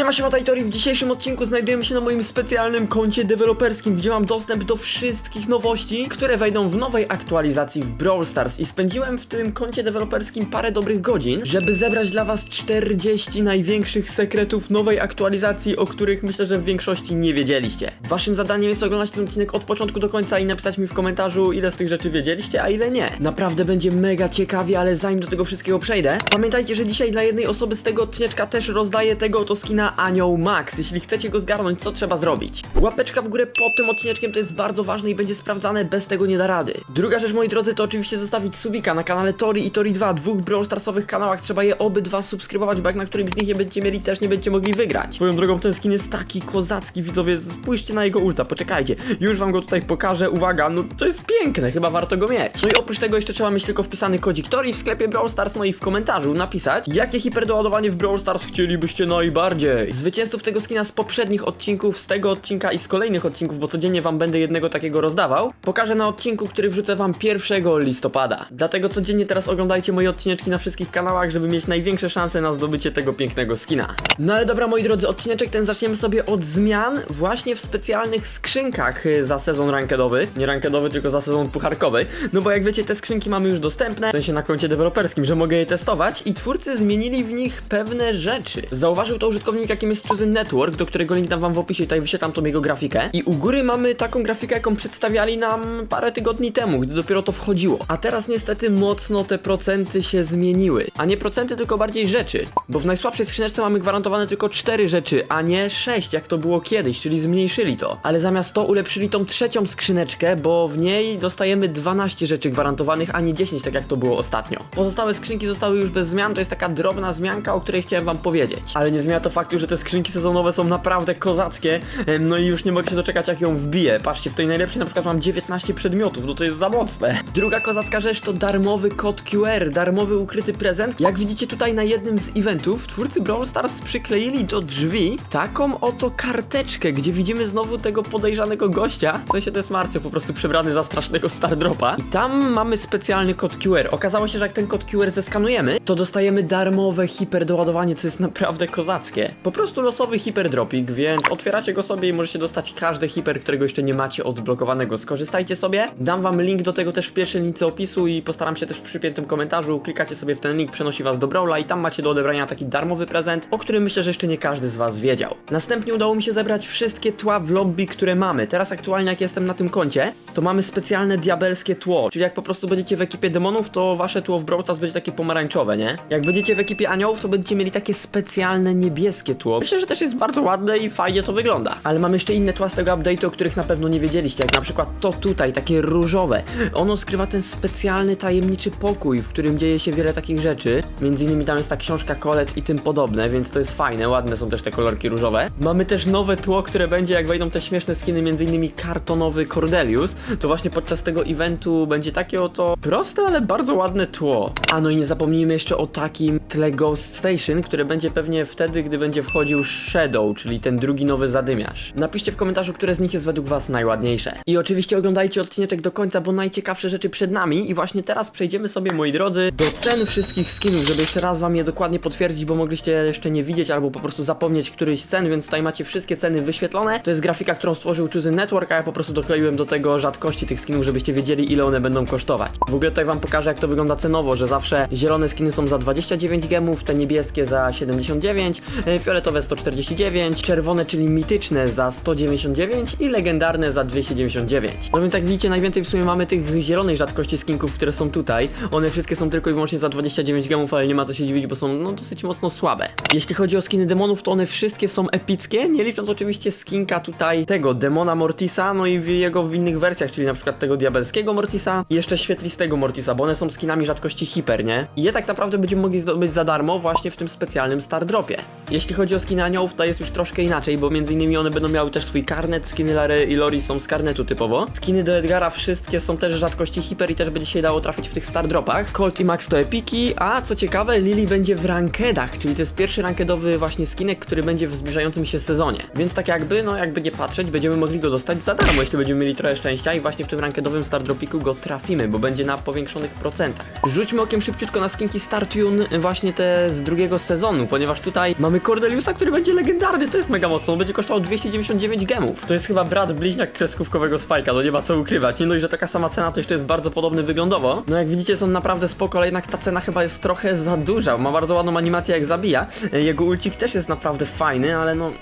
Siema, siema Tajtori, w dzisiejszym odcinku znajdujemy się na moim specjalnym koncie deweloperskim, gdzie mam dostęp do wszystkich nowości, które wejdą w nowej aktualizacji w Brawl Stars i spędziłem w tym koncie deweloperskim parę dobrych godzin, żeby zebrać dla was 40 największych sekretów nowej aktualizacji, o których myślę, że w większości nie wiedzieliście. Waszym zadaniem jest oglądać ten odcinek od początku do końca i napisać mi w komentarzu, ile z tych rzeczy wiedzieliście, a ile nie. Naprawdę będzie mega ciekawie, ale zanim do tego wszystkiego przejdę, pamiętajcie, że dzisiaj dla jednej osoby z tego odcineczka też rozdaję tego oto skina Anioł Max. Jeśli chcecie go zgarnąć, co trzeba zrobić? Łapeczka w górę pod tym odcineczkiem to jest bardzo ważne i będzie sprawdzane, bez tego nie da rady. Druga rzecz, moi drodzy, to oczywiście zostawić subika na kanale Tori i Tori 2, dwóch Brawl Starsowych kanałach. Trzeba je obydwa subskrybować, bo jak na którymś z nich nie będziecie mieli, też nie będziecie mogli wygrać. Swoją drogą ten skin jest taki kozacki, widzowie, spójrzcie na jego ulta, poczekajcie. Już wam go tutaj pokażę, uwaga, no to jest piękne, chyba warto go mieć. No i oprócz tego jeszcze trzeba mieć tylko wpisany kodzik Tori w sklepie Brawl Stars, no i w komentarzu napisać, jakie hiperdoładowanie w Brawl Stars chcielibyście najbardziej. Zwycięzców tego skina z poprzednich odcinków, z tego odcinka i z kolejnych odcinków, bo codziennie wam będę jednego takiego rozdawał, pokażę na odcinku, który wrzucę wam 1 listopada. Dlatego codziennie teraz oglądajcie moje odcineczki na wszystkich kanałach, żeby mieć największe szanse na zdobycie tego pięknego skina. No ale dobra, moi drodzy, odcineczek ten zaczniemy sobie od zmian właśnie w specjalnych skrzynkach y, za sezon rankedowy. Nie rankedowy, tylko za sezon pucharkowy. No bo jak wiecie, te skrzynki mamy już dostępne, w sensie na koncie deweloperskim, że mogę je testować i twórcy zmienili w nich pewne rzeczy. Zauważył to użytkownik, jakim jest Chosen Network, do którego link dam wam w opisie, tutaj wyświetlam tą jego grafikę. I u góry mamy taką grafikę, jaką przedstawiali nam parę tygodni temu, gdy dopiero to wchodziło. A teraz niestety mocno te procenty się zmieniły. A nie procenty, tylko bardziej rzeczy. Bo w najsłabszej skrzyneczce mamy gwarantowane tylko 4 rzeczy, a nie 6, jak to było kiedyś, czyli zmniejszyli to. Ale zamiast to ulepszyli tą trzecią skrzyneczkę, bo w niej dostajemy 12 rzeczy gwarantowanych, a nie 10, tak jak to było ostatnio. Pozostałe skrzynki zostały już bez zmian, to jest taka drobna zmianka, o której chciałem wam powiedzieć. Ale nie zmienia to faktu, że te skrzynki sezonowe są naprawdę kozackie, no i już nie mogę się doczekać, jak ją wbiję. Patrzcie, w tej najlepszej na przykład mam 19 przedmiotów, no to jest za mocne. Druga kozacka rzecz to darmowy kod QR, darmowy ukryty prezent. Jak widzicie tutaj na jednym z eventów, twórcy Brawl Stars przykleili do drzwi taką oto karteczkę, gdzie widzimy znowu tego podejrzanego gościa. W sensie to jest Marcio, po prostu przebrany za strasznego Stardropa. I tam mamy specjalny kod QR. Okazało się, że jak ten kod QR zeskanujemy, to dostajemy darmowe hiperdoładowanie, co jest naprawdę kozackie. Po prostu losowy hiperdropik, więc otwieracie go sobie i możecie dostać każdy hiper, którego jeszcze nie macie odblokowanego. Skorzystajcie sobie. Dam wam link do tego też w pierwszej lince opisu i postaram się też w przypiętym komentarzu. Klikacie sobie w ten link, przenosi was do Brawla i tam macie do odebrania taki darmowy prezent, o którym myślę, że jeszcze nie każdy z was wiedział. Następnie udało mi się zebrać wszystkie tła w lobby, które mamy. Teraz aktualnie jak jestem na tym koncie, to mamy specjalne diabelskie tło. Czyli jak po prostu będziecie w ekipie demonów, to wasze tło w Brawl Stars będzie takie pomarańczowe, nie? Jak będziecie w ekipie aniołów, to będziecie mieli takie specjalne niebieskie tło. Myślę, że też jest bardzo ładne i fajnie to wygląda. Ale mam jeszcze inne tła z tego update'u, o których na pewno nie wiedzieliście, jak na przykład to tutaj, takie różowe. Ono skrywa ten specjalny, tajemniczy pokój, w którym dzieje się wiele takich rzeczy. Między innymi tam jest ta książka Kolet i tym podobne, więc to jest fajne, ładne są też te kolorki różowe. Mamy też nowe tło, które będzie, jak wejdą te śmieszne skiny, między innymi kartonowy Cordelius, to właśnie podczas tego eventu będzie takie oto proste, ale bardzo ładne tło. A no i nie zapomnijmy jeszcze o takim tle Ghost Station, które będzie pewnie wtedy, gdy będzie wchodził Shadow, czyli ten drugi nowy zadymiarz. Napiszcie w komentarzu, które z nich jest według was najładniejsze. I oczywiście oglądajcie odcinek do końca, bo najciekawsze rzeczy przed nami i właśnie teraz przejdziemy sobie, moi drodzy, do cen wszystkich skinów, żeby jeszcze raz wam je dokładnie potwierdzić, bo mogliście jeszcze nie widzieć albo po prostu zapomnieć któryś z cen, więc tutaj macie wszystkie ceny wyświetlone. To jest grafika, którą stworzył Chosen Network, a ja po prostu dokleiłem do tego rzadkości tych skinów, żebyście wiedzieli ile one będą kosztować. W ogóle tutaj wam pokażę jak to wygląda cenowo, że zawsze zielone skiny są za 29 gemów, te niebieskie za 79, e, fioletowe 149, czerwone, czyli mityczne za 199 i legendarne za 299. No więc jak widzicie, najwięcej w sumie mamy tych zielonej rzadkości skinków, które są tutaj. One wszystkie są tylko i wyłącznie za 29 gemów, ale nie ma co się dziwić, bo są no dosyć mocno słabe. Jeśli chodzi o skiny demonów, to one wszystkie są epickie, nie licząc oczywiście skinka tutaj tego demona Mortisa, no i w jego w innych wersjach, czyli na przykład tego diabelskiego Mortisa i jeszcze świetlistego Mortisa, bo one są skinami rzadkości hiper, nie? I je tak naprawdę będziemy mogli zdobyć za darmo właśnie w tym specjalnym Star Dropie. Jeśli chodzi o skiny aniołów, to jest już troszkę inaczej, bo między innymi one będą miały też swój karnet, skiny Lary i Lori są z karnetu typowo. Skiny do Edgara wszystkie są też rzadkości hiper i też będzie się dało trafić w tych Star Dropach. Colt i Max to epiki, a co ciekawe, Lily będzie w rankedach, czyli to jest pierwszy rankedowy właśnie skinek, który będzie w zbliżającym się sezonie. Więc tak jakby, no jakby nie patrzeć, będziemy mogli go dostać za darmo, jeśli będziemy mieli trochę szczęścia i właśnie w tym rankedowym Star Dropiku go trafimy, bo będzie na powiększonych procentach. Rzućmy okiem szybciutko na skinki Star Tune właśnie te z drugiego sezonu, ponieważ tutaj mamy Cordeliusa Aureliusa, który będzie legendarny, to jest mega mocno, on będzie kosztował 299 gemów. To jest chyba brat bliźniak kreskówkowego Spike'a, no nie ma co ukrywać. Nie no i że taka sama cena to jeszcze jest bardzo podobny wyglądowo. No jak widzicie są naprawdę spoko, ale jednak ta cena chyba jest trochę za duża. Ma bardzo ładną animację jak zabija. Jego ulcik też jest naprawdę fajny, ale no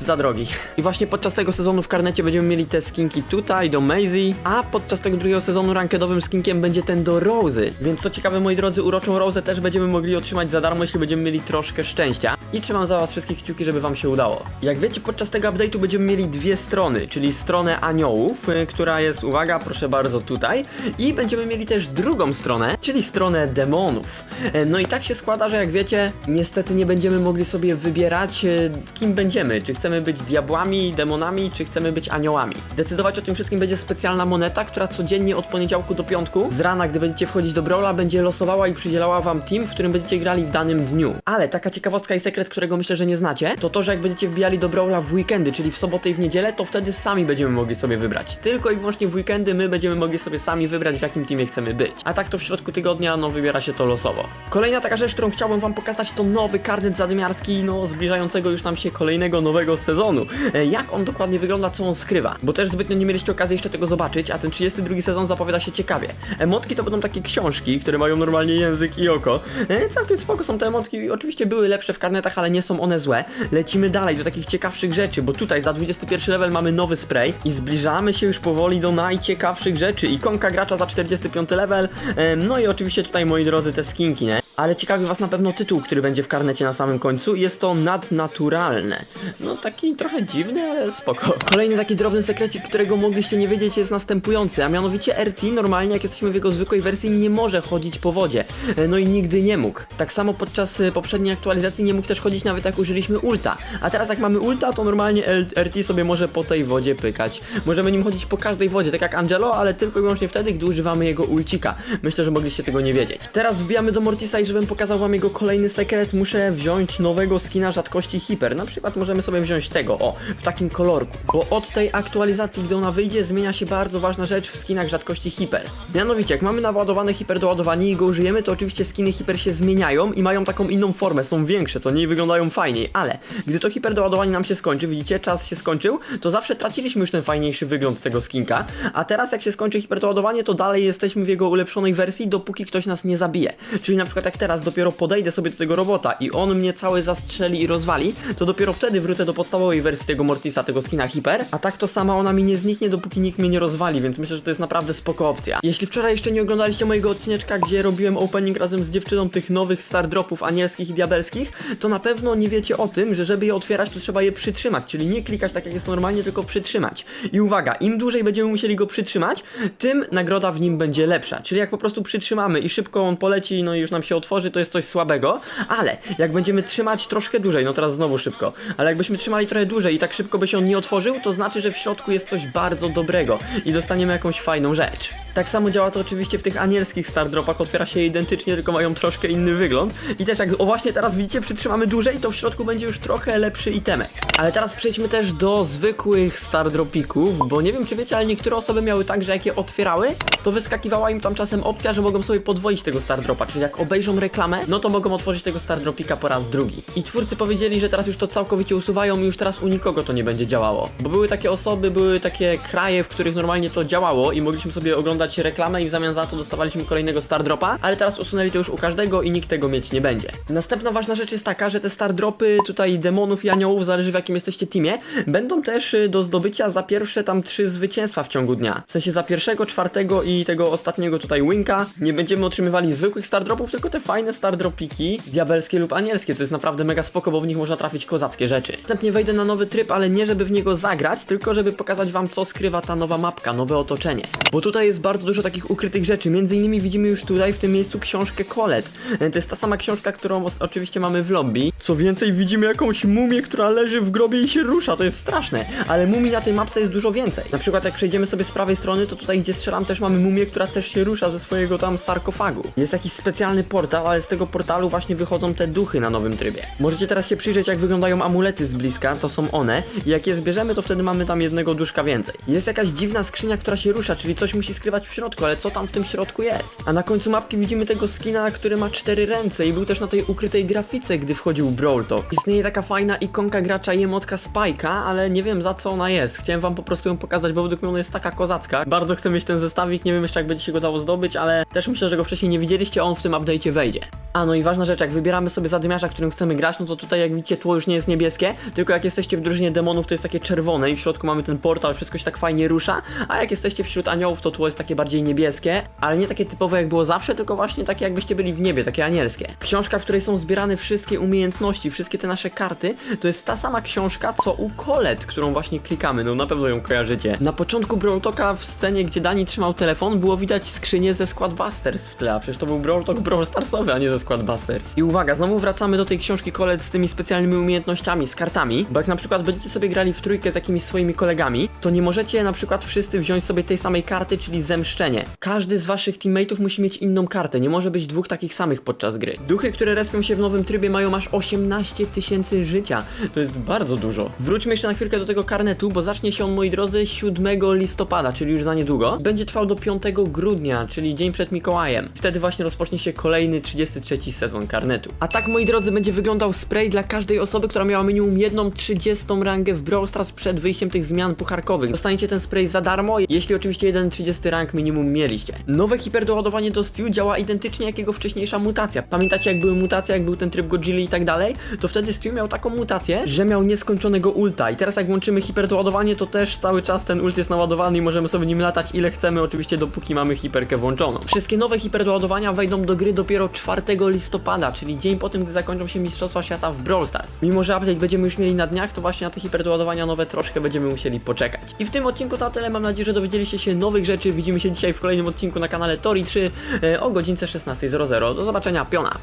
za drogi. I właśnie podczas tego sezonu w karnecie będziemy mieli te skinki tutaj do Maisie, a podczas tego drugiego sezonu rankedowym skinkiem będzie ten do Rosy. Więc co ciekawe moi drodzy, uroczą Rosę też będziemy mogli otrzymać za darmo, jeśli będziemy mieli troszkę szczęścia. I trzymam za was wszystkich kciuki, żeby wam się udało. Jak wiecie, podczas tego update'u będziemy mieli dwie strony, czyli stronę aniołów, y, która jest, uwaga, proszę bardzo, tutaj. I będziemy mieli też drugą stronę, czyli stronę demonów. E, No i tak się składa, że jak wiecie, niestety nie będziemy mogli sobie wybierać, e, kim będziemy. Czy chcemy być diabłami, demonami, czy chcemy być aniołami. Decydować o tym wszystkim będzie specjalna moneta, która codziennie od poniedziałku do piątku, z rana, gdy będziecie wchodzić do Brawla, będzie losowała i przydzielała wam team, w którym będziecie grali w danym dniu. Ale taka ciekawostka i sekret, którego myślę, że nie znacie, to to, że jak będziecie wbijali do Brawla w weekendy, czyli w sobotę i w niedzielę, to wtedy sami będziemy mogli sobie wybrać. Tylko i wyłącznie w weekendy my będziemy mogli sobie sami wybrać, w jakim teamie chcemy być. A tak to w środku tygodnia, no wybiera się to losowo. Kolejna taka rzecz, którą chciałbym wam pokazać, to nowy karnet zadymiarski, no zbliżającego już nam się kolejnego nowego sezonu. E, Jak on dokładnie wygląda, co on skrywa? Bo też zbytnio nie mieliście okazji jeszcze tego zobaczyć, a ten 32 sezon zapowiada się ciekawie. Emotki to będą takie książki, które mają normalnie język i oko. E, Całkiem spoko są te emotki, oczywiście były lepsze w karnetach, ale nie są one złe. Lecimy dalej do takich ciekawszych rzeczy, bo tutaj za 21 level mamy nowy spray i zbliżamy się już powoli do najciekawszych rzeczy. Ikonka gracza za 45 level, no i oczywiście tutaj moi drodzy te skinki, nie? Ale ciekawi was na pewno tytuł, który będzie w karnecie na samym końcu. Jest to nadnaturalne. No taki trochę dziwny, ale spoko. Kolejny taki drobny sekrecik, którego mogliście nie wiedzieć jest następujący, a mianowicie RT normalnie jak jesteśmy w jego zwykłej wersji nie może chodzić po wodzie. E, No i nigdy nie mógł. Tak samo podczas e, poprzedniej aktualizacji nie mógł też chodzić nawet jak użyliśmy ulta. A teraz jak mamy ulta, to normalnie RT sobie może po tej wodzie pykać. Możemy nim chodzić po każdej wodzie, tak jak Angelo, ale tylko i wyłącznie wtedy, gdy używamy jego ulcika. Myślę, że mogliście tego nie wiedzieć. Teraz wbijamy do Mortisa i żebym pokazał wam jego kolejny sekret, muszę wziąć nowego skina rzadkości hiper. Na przykład możemy sobie wziąć tego, o, w takim kolorku. Bo od tej aktualizacji, gdy ona wyjdzie, zmienia się bardzo ważna rzecz w skinach rzadkości hiper. Mianowicie, jak mamy naładowany hiper do ładowania i go użyjemy, to oczywiście skiny hiper się zmieniają i mają taką inną formę, są większe, co nie wyglądają fajniej, ale gdy to hiper do ładowania nam się skończy, widzicie, czas się skończył, to zawsze traciliśmy już ten fajniejszy wygląd tego skinka, a teraz jak się skończy hiperdoładowanie, to dalej jesteśmy w jego ulepszonej wersji, dopóki ktoś nas nie zabije. Czyli na przykład jak teraz dopiero podejdę sobie do tego robota i on mnie cały zastrzeli i rozwali, to dopiero wtedy wrócę do podstawowej wersji tego Mortisa, tego skina hiper, a tak to sama ona mi nie zniknie, dopóki nikt mnie nie rozwali, więc myślę, że to jest naprawdę spoko opcja. Jeśli wczoraj jeszcze nie oglądaliście mojego odcineczka, gdzie robiłem opening razem z dziewczyną tych nowych star dropów anielskich i diabelskich, to na pewno nie wiecie o tym, że żeby je otwierać, to trzeba je przytrzymać, czyli nie klikać tak jak jest normalnie, tylko przytrzymać. I uwaga, im dłużej będziemy musieli go przytrzymać, tym nagroda w nim będzie lepsza. Czyli jak po prostu przytrzymamy i szybko on poleci, no i już nam się otworzy, to jest coś słabego, ale jak będziemy trzymać troszkę dłużej, no teraz znowu szybko, ale jakbyśmy trzymali trochę dłużej i tak szybko by się on nie otworzył, to znaczy, że w środku jest coś bardzo dobrego i dostaniemy jakąś fajną rzecz. Tak samo działa to oczywiście w tych anielskich star dropach, otwiera się identycznie, tylko mają troszkę inny wygląd. I też jak o właśnie teraz widzicie, przytrzymamy dłużej, to w środku będzie już trochę lepszy itemek. Ale teraz przejdźmy też do zwykłych star dropików, bo nie wiem czy wiecie, ale niektóre osoby miały tak, że jak je otwierały, to wyskakiwała im tam czasem opcja, że mogą sobie podwoić tego star dropa, czyli jak obejrzą reklamę, no to mogą otworzyć tego star dropika po raz drugi. I twórcy powiedzieli, że teraz już to całkowicie usuwają i już teraz u nikogo to nie będzie działało. Bo były takie osoby, były takie kraje, w których normalnie to działało i mogliśmy sobie oglądać reklamę i w zamian za to dostawaliśmy kolejnego star dropa, ale teraz usunęli to już u każdego i nikt tego mieć nie będzie. Następna ważna rzecz jest taka, że te star dropy tutaj demonów i aniołów, zależy w jakim jesteście teamie, będą też y, do zdobycia za pierwsze tam trzy zwycięstwa w ciągu dnia. W sensie za pierwszego, czwartego i tego ostatniego tutaj winka nie będziemy otrzymywali zwykłych star dropów, tylko te fajne star dropiki diabelskie lub anielskie, co jest naprawdę mega spoko, bo w nich można trafić kozackie rzeczy. Następnie wejdę na nowy tryb, ale nie żeby w niego zagrać, tylko żeby pokazać wam co skrywa ta nowa mapka, nowe otoczenie. Bo tutaj jest bardzo dużo takich ukrytych rzeczy, między innymi widzimy już tutaj w tym miejscu książkę Colette. E, To jest ta sama książka, którą oczywiście mamy w lobby. Co więcej, widzimy jakąś mumię, która leży w grobie i się rusza, to jest straszne. Ale mumii na tej mapce jest dużo więcej. Na przykład jak przejdziemy sobie z prawej strony, to tutaj gdzie strzelam też mamy mumię, która też się rusza ze swojego tam sarkofagu. Jest jakiś specjalny portal, portal, ale z tego portalu właśnie wychodzą te duchy na nowym trybie. Możecie teraz się przyjrzeć, jak wyglądają amulety z bliska, to są one. Jak je zbierzemy, to wtedy mamy tam jednego duszka więcej. Jest jakaś dziwna skrzynia, która się rusza, czyli coś musi skrywać w środku, ale co tam w tym środku jest? A na końcu mapki widzimy tego skina, który ma cztery ręce i był też na tej ukrytej grafice, gdy wchodził Brawl Talk. Istnieje taka fajna ikonka gracza i emotka Spike'a, ale nie wiem za co ona jest. Chciałem wam po prostu ją pokazać, bo według mnie ona jest taka kozacka. Bardzo chcę mieć ten zestawik, nie wiem jeszcze jak będzie się go dało zdobyć, ale też myślę, że go wcześniej nie widzieliście, on w tym update'cie wejdzie. A no i ważna rzecz, jak wybieramy sobie zadymiarza, którym chcemy grać, no to tutaj jak widzicie tło już nie jest niebieskie, tylko jak jesteście w drużynie demonów to jest takie czerwone i w środku mamy ten portal, wszystko się tak fajnie rusza, a jak jesteście wśród aniołów to tło jest takie bardziej niebieskie, ale nie takie typowe jak było zawsze, tylko właśnie takie jakbyście byli w niebie, takie anielskie. Książka, w której są zbierane wszystkie umiejętności, wszystkie te nasze karty, to jest ta sama książka co u Colette, którą właśnie klikamy, no na pewno ją kojarzycie. Na początku Brawl Talka w scenie, gdzie Dani trzymał telefon, było widać skrzynię ze Squad Busters w tle, a przecież to był Brawl Talk Brawl Starsowy, a nie ze Squad Busters. I uwaga, znowu wracamy do tej książki Colette z tymi specjalnymi umiejętnościami, z kartami, bo jak na przykład będziecie sobie grali w trójkę z jakimiś swoimi kolegami, to nie możecie na przykład wszyscy wziąć sobie tej samej karty, czyli zemszczenie. Każdy z waszych teammateów musi mieć inną kartę, nie może być dwóch takich samych podczas gry. Duchy, które respią się w nowym trybie mają aż 18 tysięcy życia. To jest bardzo dużo. Wróćmy jeszcze na chwilkę do tego karnetu, bo zacznie się on, moi drodzy, 7 listopada, czyli już za niedługo. Będzie trwał do 5 grudnia, czyli dzień przed Mikołajem. Wtedy właśnie rozpocznie się kolejny 33 sezon karnetu. A tak, moi drodzy, będzie wyglądał spray dla każdej osoby, która miała minimum jedną 30 rangę w Brawl Stars przed wyjściem tych zmian pucharkowych. Dostaniecie ten spray za darmo, jeśli oczywiście jeden 30 rank minimum mieliście. Nowe hiperdoładowanie do Stew działa identycznie jak jego wcześniejsza mutacja. Pamiętacie jak były mutacje, jak był ten tryb Godzilla i tak dalej? To wtedy Stew miał taką mutację, że miał nieskończonego ulta i teraz jak włączymy hiperdoładowanie, to też cały czas ten ult jest naładowany i możemy sobie nim latać ile chcemy, oczywiście dopóki mamy hiperkę włączoną. Wszystkie nowe hiperdoładowania wejdą do gry dopiero 4 listopada, czyli dzień po tym, gdy zakończą się Mistrzostwa Świata w Brawl Stars. Mimo, że update będziemy już mieli na dniach, to właśnie na te hiperdoładowania nowe troszkę będziemy musieli poczekać. I w tym odcinku to tyle, mam nadzieję, że dowiedzieliście się nowych rzeczy. Widzimy się dzisiaj w kolejnym odcinku na kanale Tori 3 e, o godzince 16.00. Do zobaczenia, piona!